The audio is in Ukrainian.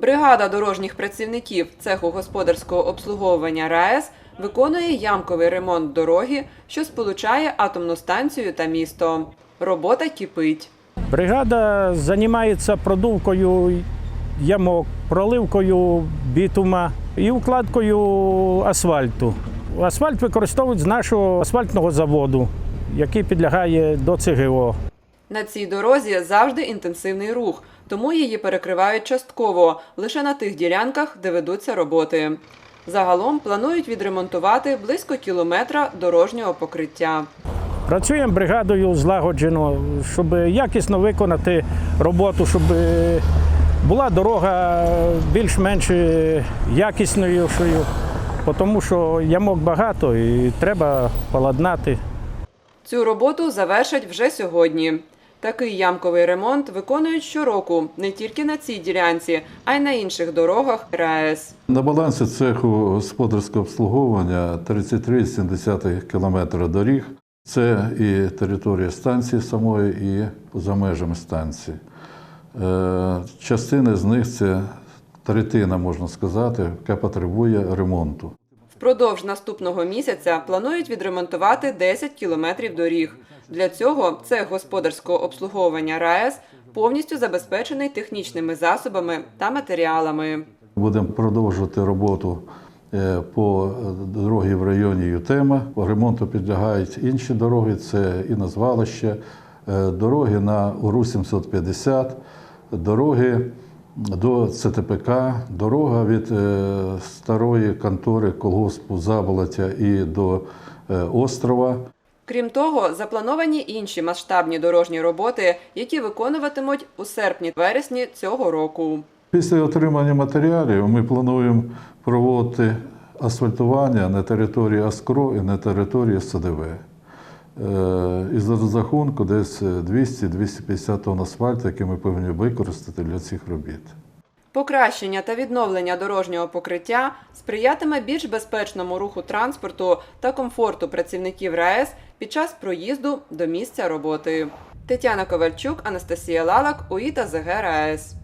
Бригада дорожніх працівників цеху господарського обслуговування РаЕС виконує ямковий ремонт дороги, що сполучає атомну станцію та місто. Робота кипить. Бригада займається продувкою ямок, проливкою бітума і укладкою асфальту. Асфальт використовують з нашого асфальтного заводу, який підлягає до ЦГО. На цій дорозі завжди інтенсивний рух, тому її перекривають частково лише на тих ділянках, де ведуться роботи. Загалом планують відремонтувати близько кілометра дорожнього покриття. Працюємо бригадою злагоджено, щоб якісно виконати роботу, щоб е, була дорога більш-менш е, якісною, тому що ямок багато і треба поладнати. Цю роботу завершать вже сьогодні. Такий ямковий ремонт виконують щороку не тільки на цій ділянці, а й на інших дорогах РаЕС. На балансі цеху господарського обслуговування 33,7 км доріг. Це і територія станції самої, і за межами станції. Е, Частина з них це третина, можна сказати, яка потребує ремонту. Впродовж наступного місяця планують відремонтувати 10 кілометрів доріг. Для цього цех господарського обслуговування РаЕС повністю забезпечений технічними засобами та матеріалами. Будемо продовжувати роботу е, по дорогі в районі Ютема. По ремонту підлягають інші дороги, це і назвалище, е, дороги на УРУ 750, дороги до ЦТПК, дорога від е, старої контори колгоспу Заболотя і до е, острова. Крім того, заплановані інші масштабні дорожні роботи, які виконуватимуть у серпні-вересні цього року. Після отримання матеріалів ми плануємо проводити асфальтування на території Аскро і на території СДВ. Е, І за розрахунку десь 200-250 тонн асфальту, який ми повинні використати для цих робіт. Покращення та відновлення дорожнього покриття сприятиме більш безпечному руху транспорту та комфорту працівників РаЕС під час проїзду до місця роботи. Тетяна Ковальчук, Анастасія Лалак, УІТА ЗГ РаЕС.